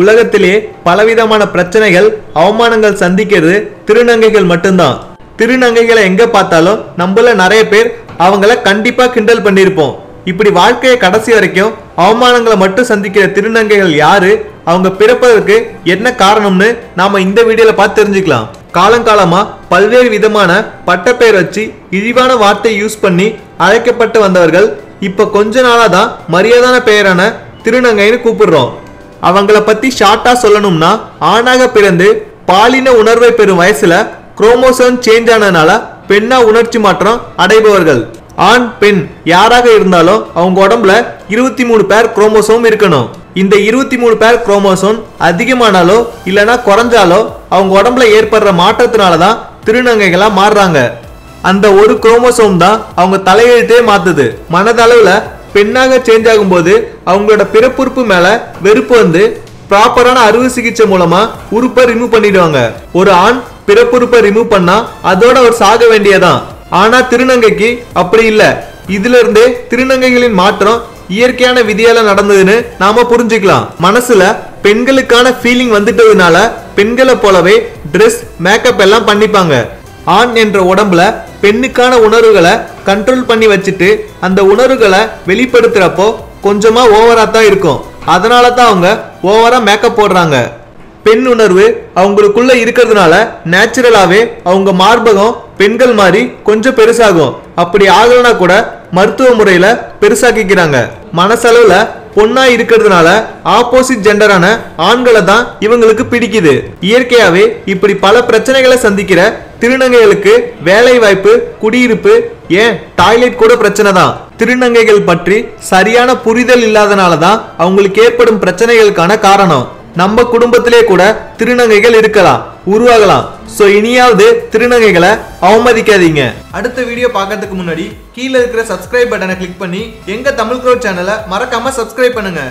உலகத்திலே பலவிதமான பிரச்சனைகள் அவமானங்கள் சந்திக்கிறது திருநங்கைகள் மட்டும்தான். திருநங்கைகளை எங்க பார்த்தாலும் நம்மள நிறைய பேர் அவங்கள கண்டிப்பா கிண்டல் பண்ணியிருப்போம் இப்படி வாழ்க்கையை கடைசி வரைக்கும் அவமானங்களை மட்டும் சந்திக்கிற திருநங்கைகள் யாரு? அவங்க பிறப்பதற்கு என்ன காரணம்னு நாம இந்த வீடியோல பார்த்து தெரிஞ்சுக்கலாம். காலங்காலமா பல்வேறு விதமான பட்டப்பெயர் வச்சு இழிவான வார்த்தை யூஸ் பண்ணி அழைக்கப்பட்டு வந்தவர்கள் இப்ப கொஞ்ச நாளா தான் மரியாதான பெயரான திருநங்கைன்னு கூப்பிடுறோம். அவங்கள பத்தி ஷார்ட்டா சொல்லணும்னா ஆணாக பிறந்து பாலின உணர்வை பெறும் வயசுல குரோமோசோம் சேஞ்ச் ஆனதுனால பெண்ணா உணர்ச்சி மாற்றம் அடைபவர்கள். ஆண் பெண் யாராக இருந்தாலும் அவங்க உடம்புல இருபத்தி மூணு பேர் குரோமோசோம் இருக்கணும். இந்த இருபத்தி மூணு பேர் குரோமோசோம் அதிகமானாலோ இல்லைனா குறைஞ்சாலோ அவங்க உடம்புல ஏற்படுற மாற்றத்தினால தான் திருநங்கைகளாக மாறுறாங்க. அந்த ஒரு குரோமோசோம் தான் அவங்க தலையெழுத்தே மாத்துது. மனதளவுல பெண்ணாக சேஞ்ச் ஆகும்போது அவங்களோட பிறப்புறுப்பு மேலே வெறுப்பு வந்து ப்ராப்பரான அறுவை சிகிச்சை மூலமா உறுப்பை ரிமூவ் பண்ணிடுவாங்க. ஒரு ஆண் பிறப்புறுப்பை ரிமூவ் பண்ணா அதோட அவர் சாக வேண்டியதான் ஆனா திருநங்கைக்கு அப்படி இல்லை. இதுல இருந்தே திருநங்கைகளின் மாற்றம் இயற்கையான விதியால நடந்ததுன்னு நாம புரிஞ்சுக்கலாம். மனசுல பெண்களுக்கான ஃபீலிங் வந்துட்டதுனால பெண்களை போலவே ட்ரெஸ் மேக்கப் எல்லாம் பண்ணிப்பாங்க. ஆண் என்ற உடம்புல பெண்ணுக்கான உணர்வுகளை கண்ட்ரோல் பண்ணி வச்சுட்டு அந்த உணர்வுகளை வெளிப்படுத்துகிறப்போ கொஞ்சமாக ஓவராக தான் இருக்கும். அதனால தான் அவங்க ஓவராக மேக்கப் போடுறாங்க. பெண் உணர்வு அவங்களுக்குள்ள இருக்கிறதுனால நேச்சுரலாகவே அவங்க மார்பகம் பெண்கள் மாதிரி கொஞ்சம் பெருசாகும். அப்படி ஆகலைன்னா கூட மருத்துவ முறையில் பெருசாக்கிக்கிறாங்க. மனசளவில் பொண்ணா இருக்கிறதுனால ஆப்போசிட் ஜெண்டரான ஆண்களை தான் இவங்களுக்கு பிடிக்குது. இயற்கையாவே இப்படி பல பிரச்சனைகளை சந்திக்கிற திருநங்கைகளுக்கு வேலை வாய்ப்பு குடியிருப்பு ஏன்? டாய்லெட் கூட பிரச்சனை தான் திருநங்கைகள் பற்றி சரியான புரிதல் இல்லாதனால தான் அவங்களுக்கு ஏற்படும் பிரச்சனைகளுக்கான காரணம். நம்ம குடும்பத்திலே கூட திருநங்கைகள் இருக்கலாம் உருவாகலாம். சோ இனியாவது திருநங்கைகளை அவமதிக்காதீங்க. அடுத்த வீடியோ பார்க்கறதுக்கு முன்னாடி கீழே இருக்கிற சப்ஸ்கிரைப் பட்டனை கிளிக் பண்ணி எங்க தமிழ் க்ரோட் சேனலை மறக்காம சப்ஸ்கிரைப் பண்ணுங்க.